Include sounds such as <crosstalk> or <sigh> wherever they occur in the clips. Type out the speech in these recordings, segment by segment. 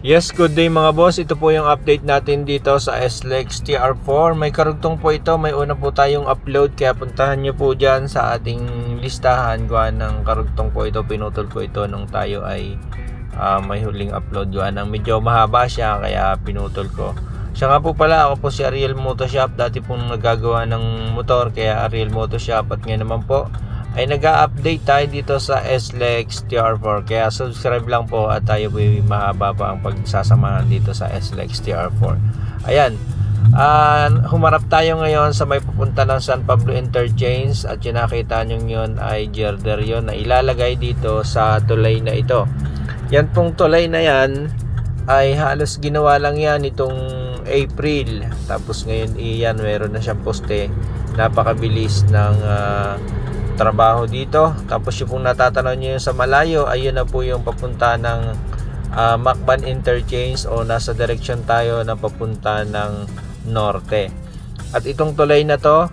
Yes, good day mga boss. Ito po yung update natin dito sa SLEX TR4. May karugtong po ito. May una po tayong upload. Kaya puntahan nyo po dyan sa ating listahan. Gawa ng karugtong po ito. Pinutol ko ito nung tayo ay ah, may huling upload. Gawa ng medyo mahaba siya. Kaya pinutol ko. Siya nga po pala. Ako po si Ariel Motoshop. Dati pong nagagawa ng motor. Kaya Ariel Motoshop. At ngayon naman po ay nag-update tayo dito sa SLEX TR4 kaya subscribe lang po at tayo po mahaba pa ang pagsasamahan dito sa SLEX TR4 ayan. Ah, humarap tayo ngayon sa may pupunta ng San Pablo Interchange at yung nakita nyo yun ay girder yun na ilalagay dito sa tulay na ito. Yan pong tulay na yan ay halos ginawa lang yan itong April. Tapos ngayon iyan meron na siyang poste. Napakabilis ng ah, trabaho dito. Tapos yung kung natatanaw nyo sa malayo, ayun na po yung papunta ng ah, Macban Interchange o nasa direksyon tayo na papunta ng norte. At itong tulay na to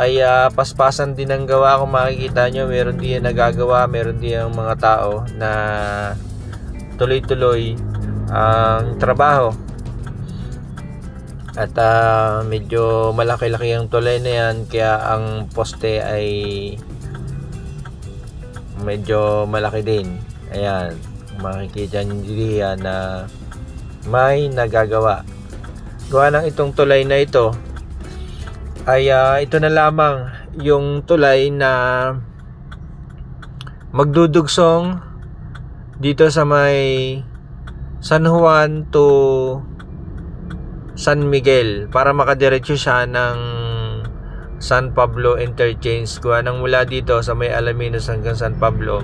ay ah, paspasan din ang gawa kung makikita nyo. Meron din yung nagagawa, meron din yung mga tao na tuloy-tuloy ang trabaho. At ah, medyo malaki-laki ang tulay na yan kaya ang poste ay medyo malaki din. Ayan, makikita nyo na may nagagawa. Gawa ng itong tulay na ito ay ah, ito na lamang yung tulay na magdudugsong dito sa may San Juan to San Miguel para makadiretso siya ng San Pablo Interchange. Gawa nang mula dito sa may Alaminos hanggang San Pablo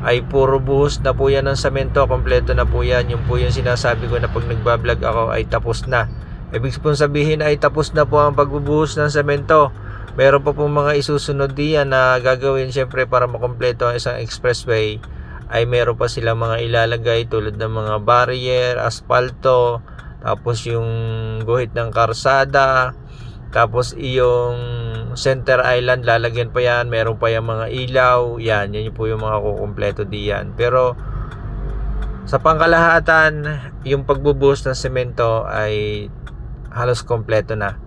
ay puro buhos na po yan ng semento. Kompleto na po yan. Yung po yung sinasabi ko na pag nagbablog ako ay tapos na. Ibig pong sabihin ay tapos na po ang pagbubuhos ng semento. Meron pa pong mga isusunod diyan na gagawin syempre para makompleto ang isang expressway ay meron pa silang mga ilalagay tulad ng mga barrier, aspalto, tapos yung guhit ng karsada, tapos yung center island lalagyan pa yan, meron pa yung mga ilaw, yan, yan po yung mga kukumpleto diyan. Pero sa pangkalahatan, yung pagbubuhos ng semento ay halos kompleto na.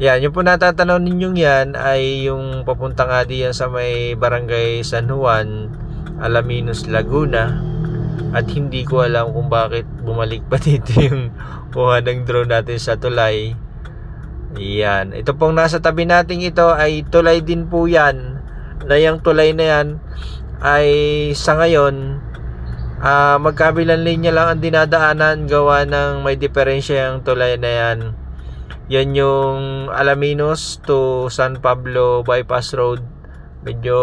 Yan, yung po natatanaw ninyong yan ay yung papunta nga diyan sa may barangay San Juan, Alaminos, Laguna. At hindi ko alam kung bakit bumalik pa <laughs> dito yung kuha ng drone natin sa tulay. Yan. Ito pong nasa tabi nating ito ay tulay din po yan. Na yung tulay na yan ay sa ngayon ah magkabilang linya lang ang dinadaanan gawa ng may diferensya yung tulay na yan. Yan yung Alaminos to San Pablo Bypass Road. Medyo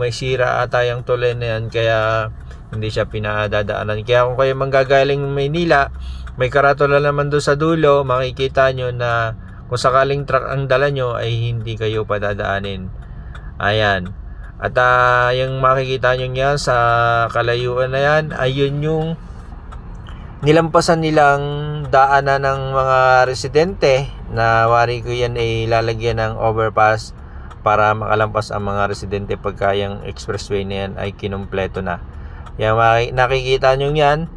may sira ata yung tulay na yan kaya hindi siya pinadadaanan. Kaya kung kayo manggagaling Maynila, may karatula naman doon sa dulo, makikita nyo na kung sakaling truck ang dala nyo ay hindi kayo padadaanin. Ayan. At ah, yung makikita nyo yan sa kalayuan na yan, ayun yung nilampasan nilang daanan ng mga residente na wari ko yan ay lalagyan ng overpass para makalampas ang mga residente pagka yung expressway na yan ay kinumpleto na. Yan, maki- nakikita nyo yan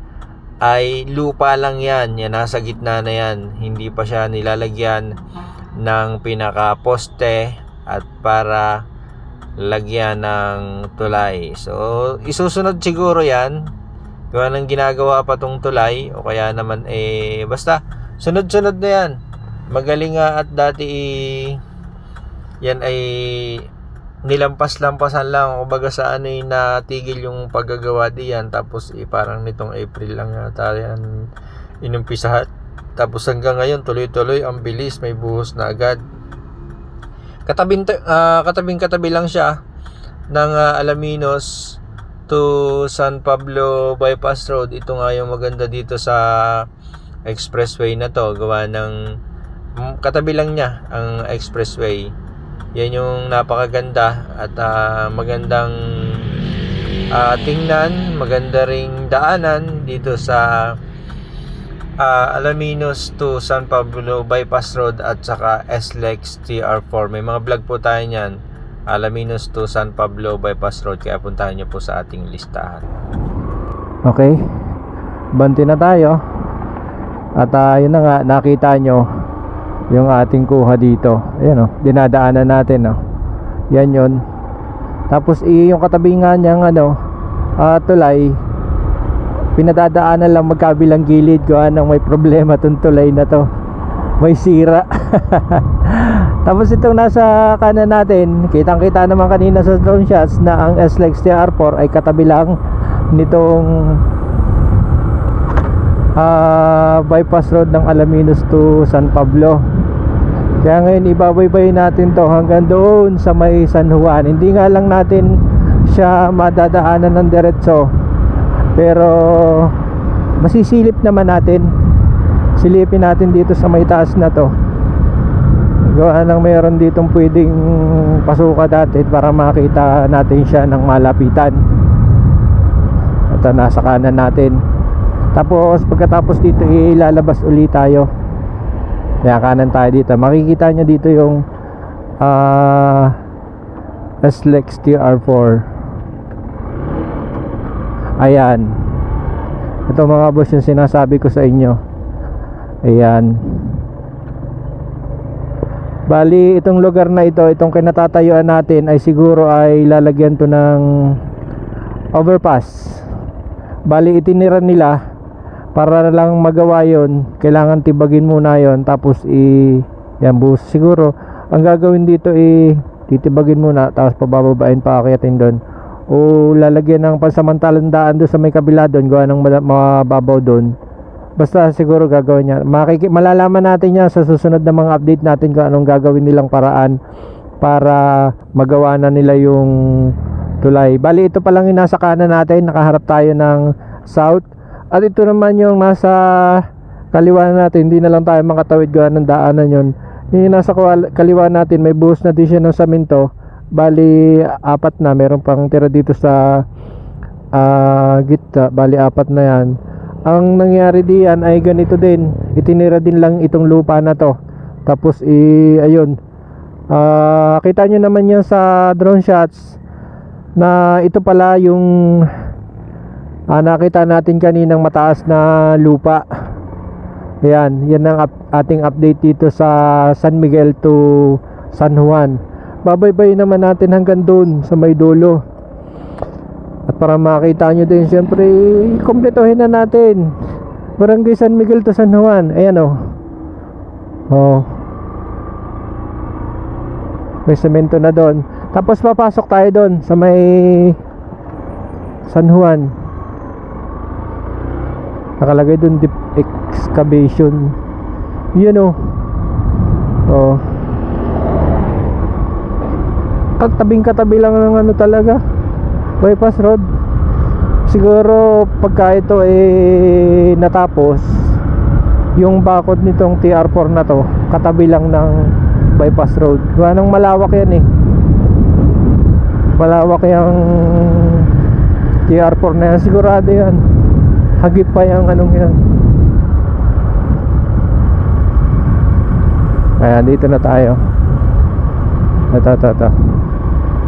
ay lupa lang yan. Yan, nasa gitna na yan. Hindi pa siya nilalagyan ng pinaka poste at para lagyan ng tulay. So, isusunod siguro yan. Gawa ng ginagawa pa tong tulay o kaya naman eh basta sunod-sunod na yan. Magaling nga at dati eh, yan ay nilampas-lampasan lang kumbaga sa ano yung natigil yung paggagawa diyan. Tapos eh, parang nitong April lang yata yan inumpisahan tapos hanggang ngayon tuloy-tuloy ang bilis may buhos na agad. Katabing ah, katabing katabi lang siya ng ah, Alaminos to San Pablo Bypass Road. Ito nga yung maganda dito sa expressway na to. Gawa ng mm, katabi lang niya ang expressway yan yung napakaganda at ah, magandang ah, tingnan, maganda ring daanan dito sa ah, Alaminos to San Pablo Bypass Road at saka SLEX TR4. May mga vlog po tayo niyan. Alaminos to San Pablo Bypass Road kaya puntahan niyo po sa ating listahan. Okay. banti na tayo at ah, yun na nga nakita nyo yung ating kuha dito. Ayan o dinadaanan natin o yan yun. Tapos yung katabi nga niyang ano ah, tulay pinadadaanan lang magkabilang gilid gawa ng may problema tong tulay na to. May sira. <laughs> Tapos itong nasa kanan natin kitang kita naman kanina sa drone shots na ang SLEX TR4 ay katabi lang nitong ah, bypass road ng Alaminos to San Pablo kaya ngayon ibabaybay natin to hanggang doon sa may San Juan. Hindi nga lang natin siya madadaanan ng diretso pero masisilip naman natin. Silipin natin dito sa may taas na to. Gawa ng mayroon ditong pwedeng pasukan natin para makita natin siya ng malapitan. Ah, nasa kanan natin. Tapos pagkatapos dito ilalabas ulit tayo kaya kanan tayo dito. Makikita nyo dito yung ah SLEX TR4 ayan. Ito mga boss yung sinasabi ko sa inyo. Ayan. Bali itong lugar na ito itong kinatatayuan natin ay siguro ay lalagyan to ng overpass. Bali itinira nila para lang magawa yon kailangan tibagin muna yon tapos i yan bus siguro ang gagawin dito i titibagin muna tapos pabababain pa akyatin doon o lalagyan ng pansamantalang daan doon sa may kabila doon gawa ng mababaw doon basta siguro gagawin niya. Makiki- malalaman natin yan sa susunod na mga update natin kung anong gagawin nilang paraan para magawa na nila yung tulay. Bali ito pa lang yung nasa kanan natin nakaharap tayo ng south at ito naman yung nasa kaliwa natin hindi na lang tayo makatawid gawa ng daanan yun. Yung nasa kaliwa natin may buhos na din siya ng saminto. Bali apat na meron pang tira dito sa ah, gitna. Bali apat na yan. Ang nangyari diyan ay ganito din. Itinira din lang itong lupa na to. Tapos i ayun. Ah, kita nyo naman yan sa drone shots na ito pala yung ah, nakita natin kaninang mataas na lupa Ayan, yan ang ating update dito sa San Miguel to San Juan. Babaybay naman natin hanggang doon sa may dulo. At para makita nyo din, syempre, kompletohin na natin. Barangay San Miguel to San Juan. Ayan o. Oh. May semento na doon. Tapos papasok tayo doon sa may San Juan. Nakalagay doon deep excavation. Yun o. Oh. Katabing katabi lang ng ano talaga. Bypass road. Siguro pagka ito eh natapos yung bakod nitong TR4 na to katabi lang ng bypass road. Gawa malawak yan eh. Malawak yung TR4 na yan. Sigurado yan. Hagip pa yung anong yan. Ayan, dito na tayo. Ito, ito, ito.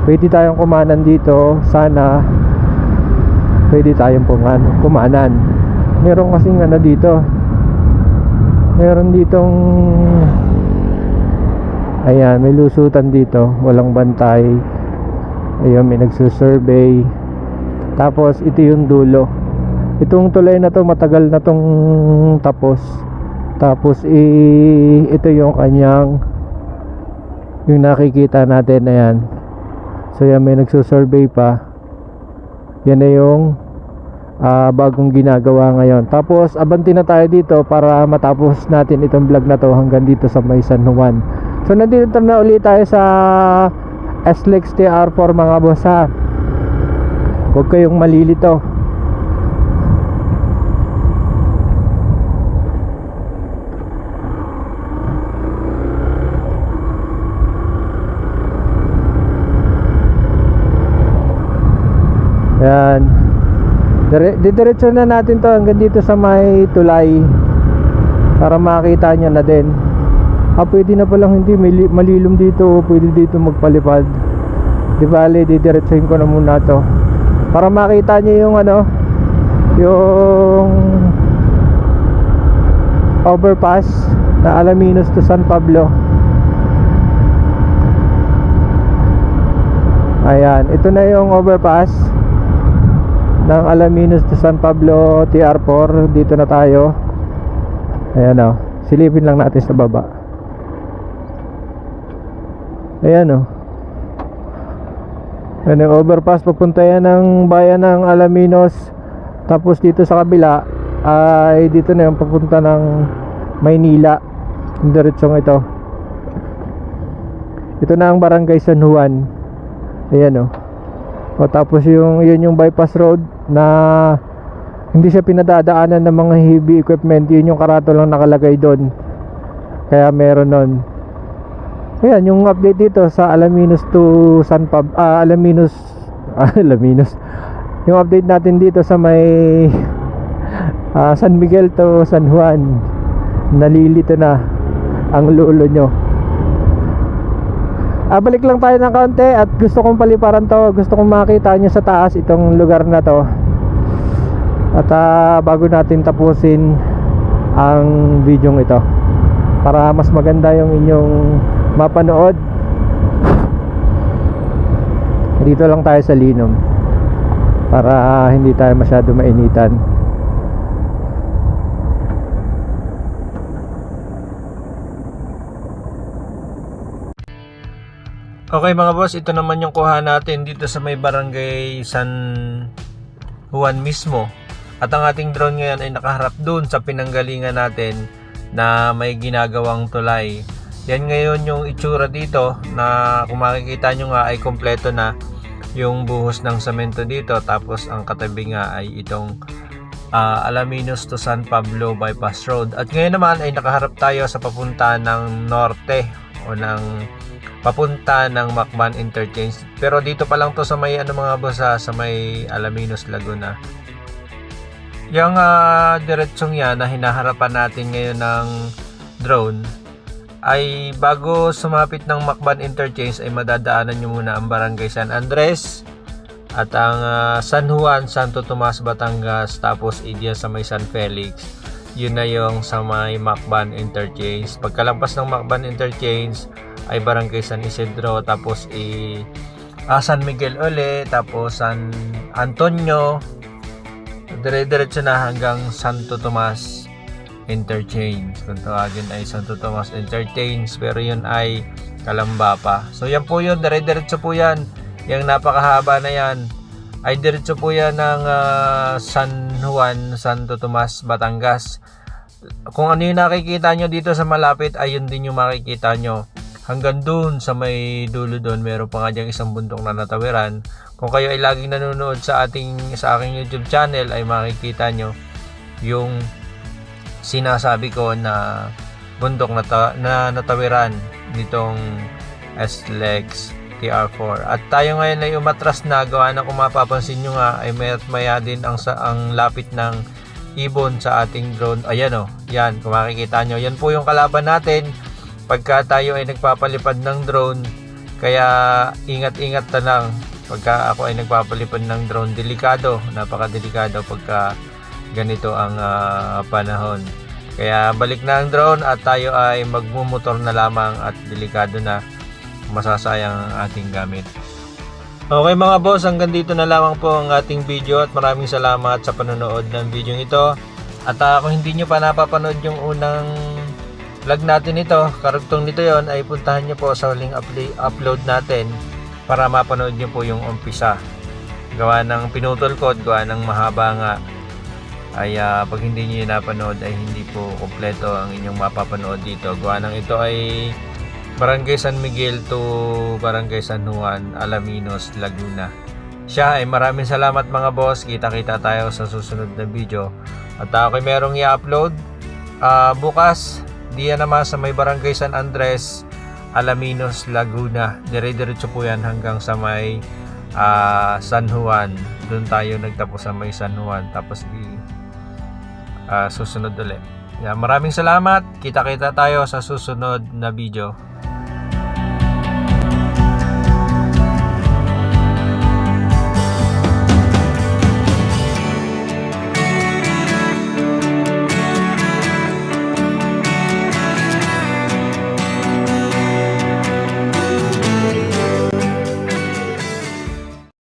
Pwede tayong kumanan dito. Sana pwede tayong puman, kumanan. Meron kasing ano dito. Meron ditong Ayan, may lusutan dito. Walang bantay. Ayun, may nagsusurvey. Tapos, ito yung dulo. Itong tulay na to, matagal na tong tapos. Tapos, i ito yung kanyang yung nakikita natin. Ayan. So, yan, may nagsusurvey pa. Yan na yung ah, bagong ginagawa ngayon. Tapos, abanti na tayo dito para matapos natin itong vlog na to hanggang dito sa may San Juan. So nandito na ulit tayo sa SLEX TR4 mga boss ha Huwag kayong malilito Yan Dire didiretso na natin to hanggang dito sa may tulay para makita nyo na din Ah, pwede na palang hindi malilom dito, pwede dito magpalipad. Di bale, didiretsuhin ko na muna to. Para makita niyo yung ano, yung overpass na Alaminos to San Pablo. Ayan, ito na yung overpass ng Alaminos to San Pablo TR4. Dito na tayo. Ayan o. Silipin lang natin sa baba. Ayan o. Ayan yung overpass. Papunta yan ng bayan ng Alaminos. Tapos dito sa kabila ay dito na yung papunta ng Maynila. Yung diretsong ito. Ito na ang barangay San Juan. Ayan o. O tapos yung yun yung bypass road na hindi siya pinadadaanan ng mga heavy equipment. Yun yung karato lang nakalagay doon. Kaya meron nun. Ayan yung update dito sa Alaminos to San Pab ah, Alaminos <laughs> Alaminos. Yung update natin dito sa may ah, San Miguel to San Juan. Nalilito na ang lulo nyo. Ah, balik lang tayo ng kaunti at gusto kong paliparan to. Gusto kong makita nyo sa taas itong lugar na to. At ah, bago natin tapusin ang video ito para mas maganda yung inyong mapanood dito lang tayo sa Linom para hindi tayo masyado mainitan Okay mga boss, ito naman yung kuha natin dito sa may barangay San Juan mismo. At ang ating drone ngayon ay nakaharap dun sa pinanggalingan natin na may ginagawang tulay. Yan ngayon yung itsura dito na kung makikita nyo nga ay kompleto na yung buhos ng semento dito. Tapos ang katabi nga ay itong ah, Alaminos to San Pablo Bypass Road. At ngayon naman ay nakaharap tayo sa papunta ng norte o ng papunta ng Macban Interchange. Pero dito pa lang to sa may ano mga boss ah, sa may Alaminos Laguna. Yung uh, diretsong yan na hinaharapan natin ngayon ng drone ay bago sumapit ng Macban Interchange ay madadaanan nyo muna ang Barangay San Andres at ang ah, San Juan, Santo Tomas, Batangas tapos Idia sa may San Felix yun na yung sa may Macban Interchange pagkalampas ng Macban Interchange ay Barangay San Isidro tapos i ah, San Miguel uli tapos San Antonio dire-diretso na hanggang Santo Tomas Interchange. Kung tawagin ay Santo Tomas Interchange pero yun ay Kalamba pa. So yan po yun dire-diretso po yan. Yung napakahaba na yan ay diretso po yan ng ah, San Juan Santo Tomas Batangas. Kung ano yung nakikita nyo dito sa malapit ay yun din yung makikita nyo hanggang doon sa may dulo doon meron pa nga diyang isang bundok na natawiran. Kung kayo ay laging nanonood sa ating sa aking YouTube channel ay makikita nyo yung sinasabi ko na bundok na, ta- na natawiran nitong S-Lex TR4 at tayo ngayon ay umatras na. Gawa na kung mapapansin nyo nga ay may maya din ang, sa, ang lapit ng ibon sa ating drone. Ayan o, yan kung makikita nyo. Yan po yung kalaban natin pagka tayo ay nagpapalipad ng drone kaya ingat-ingat na lang. Pagka ako ay nagpapalipad ng drone delikado napakadelikado pagka ganito ang ah, panahon. Kaya balik na ang drone at tayo ay magmumotor na lamang at delikado na masasayang ang ating gamit. Okay mga boss, hanggang dito na lamang po ang ating video at maraming salamat sa panonood ng video ito. At ah, kung hindi nyo pa napapanood yung unang vlog natin ito, karugtong nito yon ay puntahan nyo po sa huling upload natin para mapanood nyo po yung umpisa. Gawa ng pinutol ko gawa ng mahaba nga ay ah, pag hindi nyo napanood ay hindi po kompleto ang inyong mapapanood dito. Gawa ng ito ay Barangay San Miguel to Barangay San Juan, Alaminos, Laguna. Siya ay maraming salamat mga boss. Kita-kita tayo sa susunod na video. At ako ay merong i-upload ah, bukas. Diyan naman sa may Barangay San Andres, Alaminos, Laguna. Dire-diretso po yan hanggang sa may ah, San Juan. Doon tayo nagtapos sa may San Juan. Tapos ah, susunod ulit. Yan, maraming salamat. Kita-kita tayo sa susunod na video.